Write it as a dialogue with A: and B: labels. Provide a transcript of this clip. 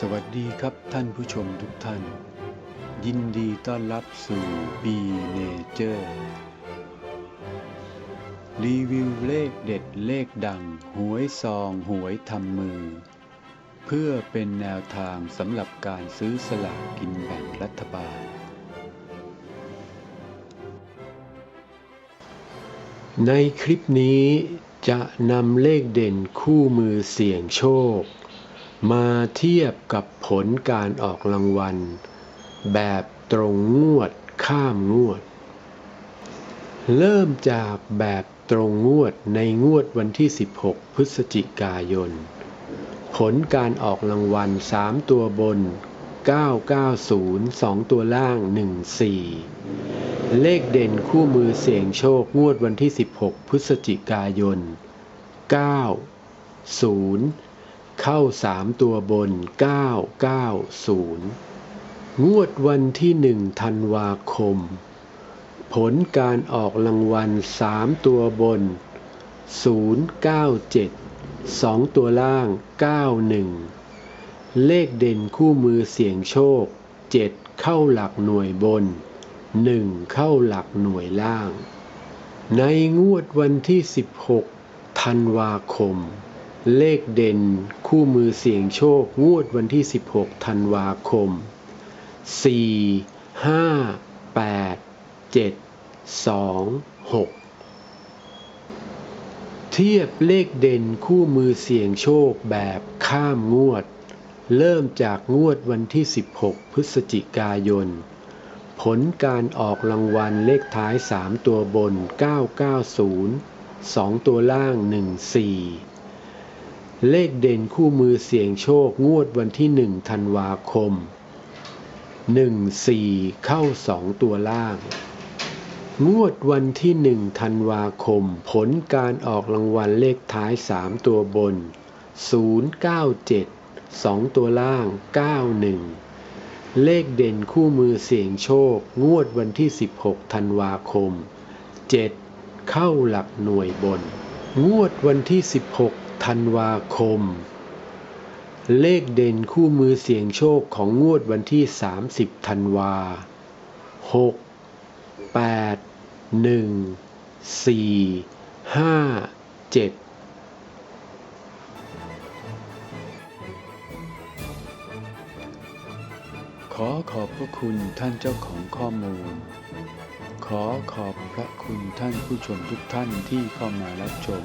A: สวัสดีครับท่านผู้ชมทุกท่าน ยินดีต้อนรับสู่ B Nature รีวิวเลขเด็ดเลขดัง หวยซองหวยทำมือ เพื่อเป็นแนวทางสำหรับการซื้อสลากกินแบ่งรัฐบาล
B: ในคลิปนี้จะนำเลขเด่นคู่มือเสี่ยงโชค มาเทียบกับผลการออกรางวัล แบบตรงงวดข้ามงวด เริ่มจากแบบตรงงวดในงวดวันที่ 16 พฤศจิกายน ผลการออกรางวัล 3 ตัวบน 990 2 ตัวล่าง 14 เลขเด่นคู่มือเสี่ยงโชคงวดวันที่ 16 พฤศจิกายน 9 0 เข้า3ตัวบน 990 งวดวันที่1ธันวาคม ผลการออกรางวัล3ตัวบน 097 2 ตัวล่าง 91 เลขเด่นคู่มือเสี่ยงโชค 7 เข้าหลักหน่วยบน 1 เข้าหลักหน่วยล่าง ในงวดวันที่ 16 ธันวาคม เลขเด่นคู่มือเสี่ยงโชคงวดวันที่ 16 ธันวาคม 4 5 8 7 2 6 เทียบเลขเด่นคู่มือเสี่ยงโชคแบบข้ามงวด เริ่มจากงวดวันที่ 16 พฤศจิกายน ผลการออกรางวัลเลขท้าย 3 ตัวบน 990 2 ตัวล่าง 14 เลขเด่นคู่มือเสี่ยงโชคงวดวันที่1ธันวาคม 14 เข้า 2 ตัวล่าง งวดวันที่1ธันวาคม ผลการออกรางวัลเลขท้าย 3 ตัวบน 097 2 ตัวล่าง 91 เลขเด่นคู่มือเสี่ยงโชค งวดวันที่ 16 ธันวาคม 7 เข้าหลักหน่วยบน งวดวันที่ 16 ธันวาคม เลขเด่นคู่มือเสี่ยงโชคของงวดวันที่ 30 ธันวา 6 8 1 4 5 7
A: ขอขอบพระคุณท่านเจ้าของข้อมูล ขอขอบพระคุณท่านผู้ชมทุกท่านที่เข้ามารับชม